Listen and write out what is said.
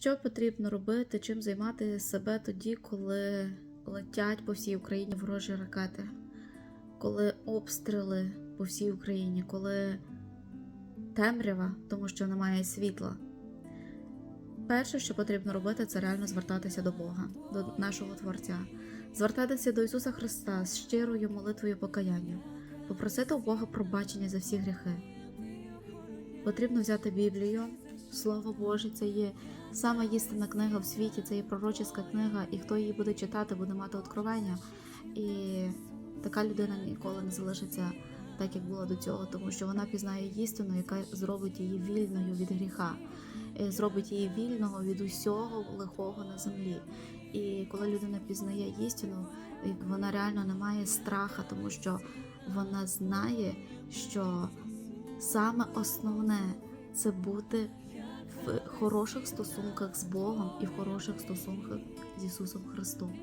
Що потрібно робити, чим займати себе тоді, коли летять по всій Україні ворожі ракети, коли обстріли по всій Україні, коли темрява, тому що немає світла. Перше, що потрібно робити, це реально звертатися до Бога, до нашого Творця, звертатися до Ісуса Христа з щирою молитвою покаянням, попросити у Бога пробачення за всі гріхи. Потрібно взяти Біблію, Слово Боже, це є сама істинна книга в світі, це є пророческа книга, і хто її буде читати, буде мати откровення. І така людина ніколи не залишиться так, як була до цього, тому що вона пізнає істину, яка зробить її вільною від гріха, е, зробить її вільного від усього лихого на землі. І коли людина пізнає істину, вона реально не має страха, тому що вона знає, що саме основне це бути хороших стосунках з Богом і в хороших стосунках з Ісусом Христом.